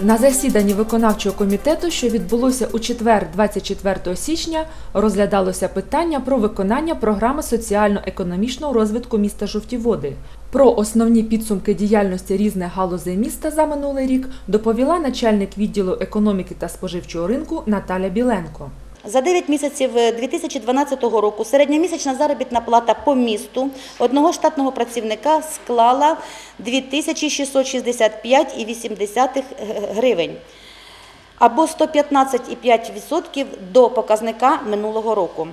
На засіданні виконавчого комітету, що відбулося у четвер, 24 січня, розглядалося питання про виконання програми соціально-економічного розвитку міста Жовтіводи. Про основні підсумки діяльності різних галузей міста за минулий рік доповіла начальник відділу економіки та споживчого ринку Наталя Біленко. За 9 місяців 2012 року середньомісячна заробітна плата по місту одного штатного працівника склала 2665,8 гривень або 115,5% до показника минулого року.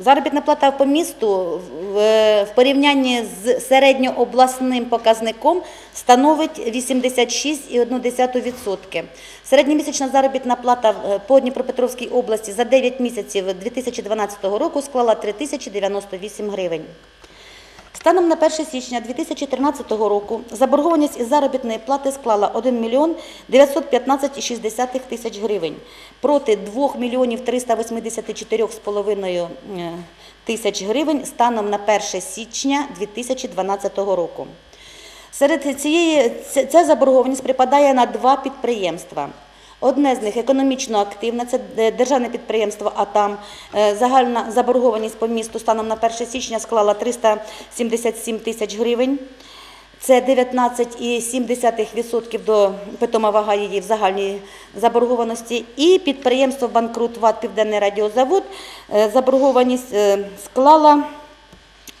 Е, Заробітна плата по місту в в порівнянні з середньообласним показником становить 86,1%. Середньомісячна заробітна плата е, по Дніпропетровській області за 9 місяців 2012 року склала 3098 гривень. Станом на 1 січня 2013 року заборгованість із заробітної плати склала 1 мільйон 915,6 тисяч гривень проти 2 мільйонів 384,5 тисяч гривень станом на 1 січня 2012 року. Серед цієї ця заборгованість припадає на два підприємства. Одне з них економічно активне, це е, державне підприємство АТАМ. Е, Загальна заборгованість по місту станом на 1 січня склала 377 тисяч гривень. Це 19,7% до питома вага її в загальній заборгованості. І підприємство банкрут ВАТ Південний радіозавод е, заборгованість склала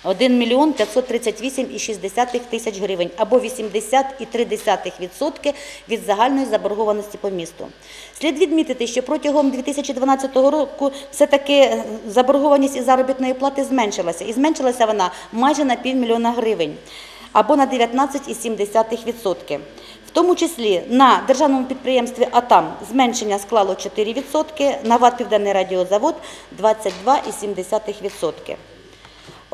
1 мільйон 538,6 тисяч гривень або 80,3% від загальної заборгованості по місту. Слід відмітити, що протягом 2012 року все-таки заборгованість із заробітної плати зменшилася. І зменшилася вона майже на півмільйона гривень або на 19,7%. В тому числі на державному підприємстві АТАМ зменшення склало 4%, на ВАТ Південний радіозавод 22,7%.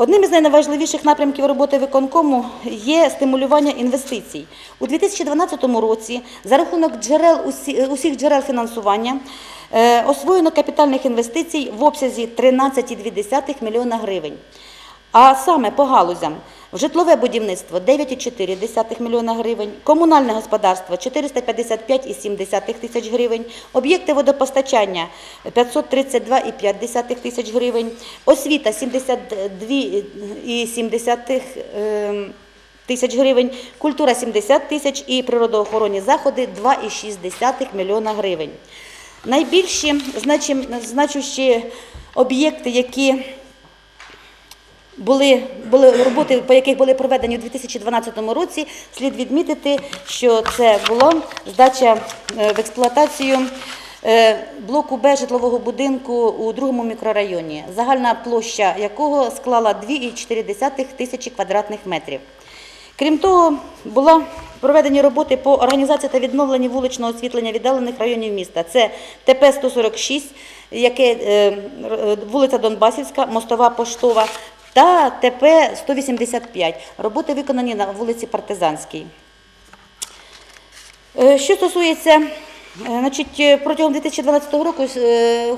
Одним із найважливіших напрямків роботи виконкому є стимулювання інвестицій. У 2012 році за рахунок джерел усіх джерел фінансування е, освоєно капітальних інвестицій в обсязі 13,2 млн гривень. А саме по галузям в житлове будівництво 9,4 мільйона гривень, комунальне господарство 455,7 тисяч гривень, об'єкти водопостачання 532,5 тисяч гривень, освіта 72,7 ем, тисяч гривень, культура 70 тисяч і природоохоронні заходи 2,6 мільйона гривень. Найбільші значущі об'єкти, які були, були роботи, по яких були проведені у 2012 році, слід відмітити, що це була здача е, в експлуатацію е, блоку Б житлового будинку у другому мікрорайоні, загальна площа якого склала 2,4 тисячі квадратних метрів. Крім того, була проведені роботи по організації та відновленні вуличного освітлення віддалених районів міста. Це ТП-146, яке е, вулиця Донбасівська, Мостова Поштова та ТП-185. Роботи виконані на вулиці Партизанській. Е, Що стосується, е, значить, е, протягом 2012 року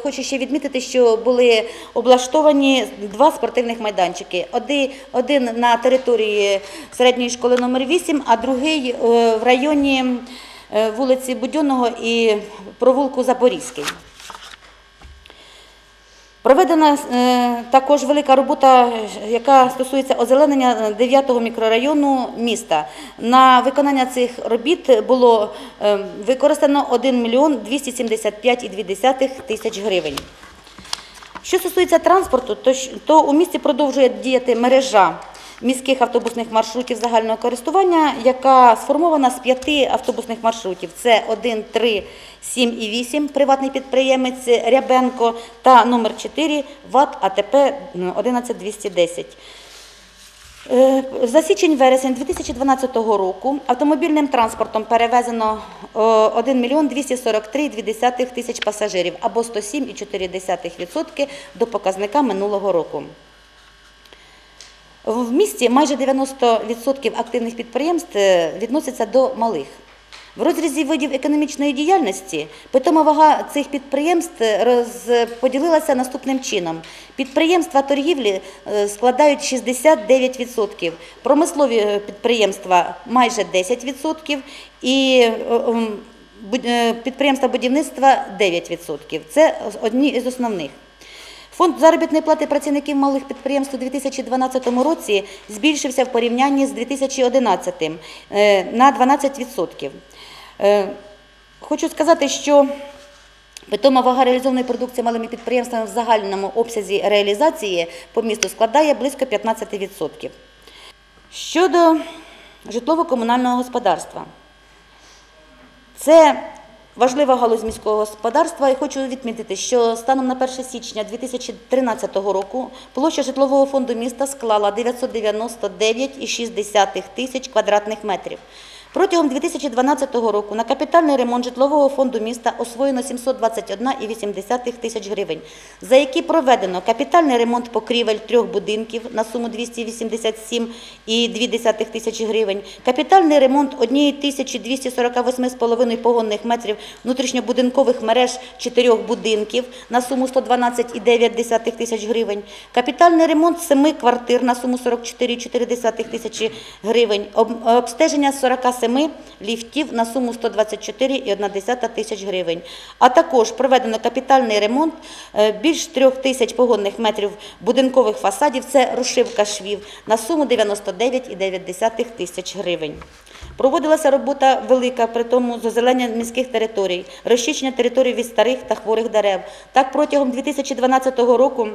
хочу ще відмітити, що були облаштовані два спортивних майданчики. Один, на території середньої школи номер 8, а другий в районі вулиці Будьонного і провулку Запорізький. Проведена е, також велика робота, е, яка стосується озеленення 9-го мікрорайону міста. На виконання цих робіт було е, використано 1 мільйон 275,2 тисяч гривень. Що стосується транспорту, то у місті продовжує діяти мережа міських автобусних маршрутів загального користування, яка сформована з п'яти автобусних маршрутів. Це 1, 3, 7 і 8, приватний підприємець Рябенко та номер 4 ВАТ АТП 11210. Е, За січень-вересень 2012 року автомобільним транспортом перевезено е, 1 мільйон 243,2 тисяч пасажирів або 107,4% до показника минулого року. В місті майже 90% активних підприємств е, відносяться до малих. В розрізі видів економічної діяльності питома вага цих підприємств розподілилася наступним чином. Підприємства торгівлі е, складають 69%, промислові е, підприємства майже 10% і е, е, підприємства будівництва 9%. Це одні із основних. Фонд заробітної плати працівників малих підприємств у 2012 році збільшився в порівнянні з 2011 е, на 12%. Е, Хочу сказати, що питома вага реалізованої продукції малими підприємствами в загальному обсязі реалізації по місту складає близько 15%. Щодо житлово-комунального господарства. Це важлива галузь міського господарства. І хочу відмітити, що станом на 1 січня 2013 року площа житлового фонду міста склала 999,6 тисяч квадратних метрів. Протягом 2012 року на капітальний ремонт житлового фонду міста освоєно 721,8 тисяч гривень, за які проведено капітальний ремонт покрівель трьох будинків на суму 287,2 тисячі гривень, капітальний ремонт 1248,5 погонних метрів внутрішньобудинкових мереж чотирьох будинків на суму 112,9 тисяч гривень, капітальний ремонт семи квартир на суму 44,4 тисячі гривень, обстеження 47 ліфтів на суму 124,1 тисяч гривень. А також проведено капітальний ремонт е, більш трьох тисяч погонних метрів будинкових фасадів, це розшивка швів, на суму 99,9 тисяч гривень. Проводилася робота велика, при тому з озеленення міських територій, розчищення територій від старих та хворих дерев. Так, протягом 2012 року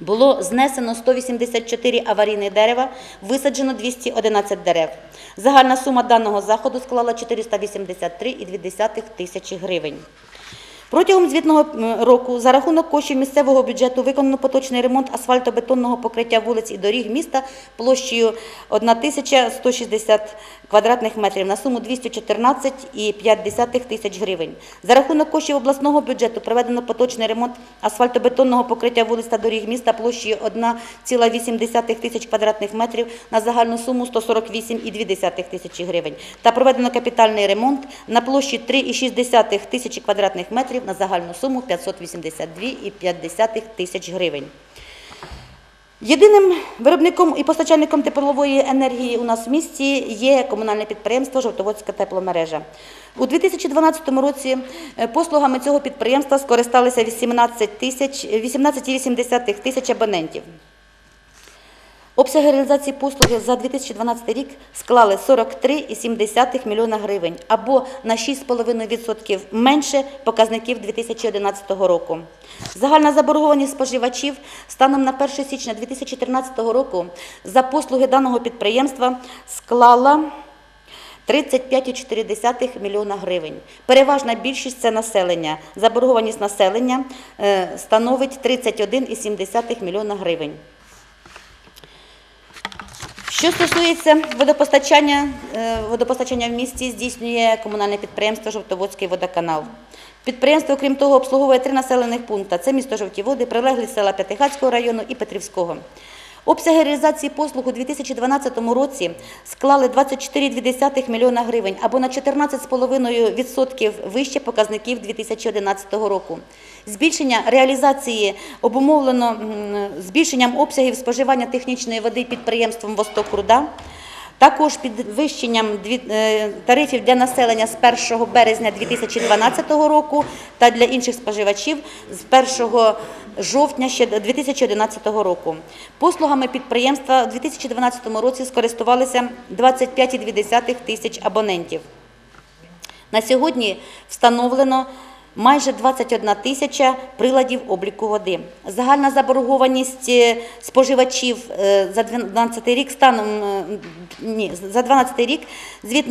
було знесено 184 аварійні дерева, висаджено 211 дерев. Загальна сума даного заходу склала 483,2 тисячі гривень. Протягом звітного року за рахунок коштів місцевого бюджету виконано поточний ремонт асфальтобетонного покриття вулиць і доріг міста площею 1160 квадратних метрів на суму 214,5 тисяч гривень. За рахунок коштів обласного бюджету проведено поточний ремонт асфальтобетонного покриття вулиць та доріг міста площею 1,8 тисяч квадратних метрів на загальну суму 148,2 тисячі гривень. Та проведено капітальний ремонт на площі 3,6 тисячі квадратних метрів на загальну суму 582,5 тисяч гривень. Єдиним виробником і постачальником теплової енергії у нас в місті є комунальне підприємство Жовтоводська тепломережа. У 2012 році е, послугами цього підприємства скористалися 18 18,8 тисяч абонентів. Обсяги реалізації послуги за 2012 рік склали 43,7 мільйона гривень або на 6,5% менше показників 2011 року. Загальна заборгованість споживачів станом на 1 січня 2013 року за послуги даного підприємства склала 35,4 мільйона гривень. Переважна більшість це населення. Заборгованість населення е, становить 31,7 мільйона гривень. Що стосується водопостачання, е, водопостачання в місті здійснює комунальне підприємство Жовтоводський водоканал. Підприємство, крім того, обслуговує три населених пункти. Це місто Жовті Води, прилеглі села П'ятихатського району і Петрівського. Обсяги реалізації послуг у 2012 році склали 24,2 мільйона гривень або на 14,5% вище показників 2011 року. Збільшення реалізації обумовлено збільшенням обсягів споживання технічної води підприємством «Восток Руда», також підвищенням е, тарифів для населення з 1 березня 2012 року та для інших споживачів з 1 жовтня ще 2011 року. Послугами підприємства у 2012 році скористувалися 25,2 тисяч абонентів. На сьогодні встановлено майже 21 тисяча приладів обліку води. Загальна заборгованість е, споживачів е, за 12 рік станом е, ні, за 12 рік звіт,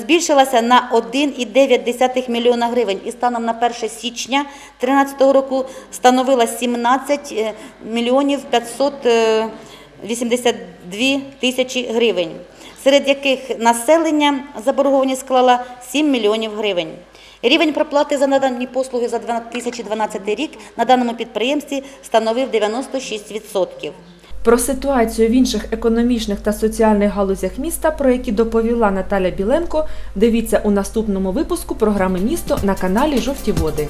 збільшилася на 1,9 мільйона гривень і станом на 1 січня 2013 року становила 17 е, мільйонів 582 тисячі гривень серед яких населення заборгованість склала 7 мільйонів гривень. Рівень проплати за надані послуги за 2012 рік на даному підприємстві становив 96%. Про ситуацію в інших економічних та соціальних галузях міста, про які доповіла Наталя Біленко, дивіться у наступному випуску програми Місто на каналі Жовті Води.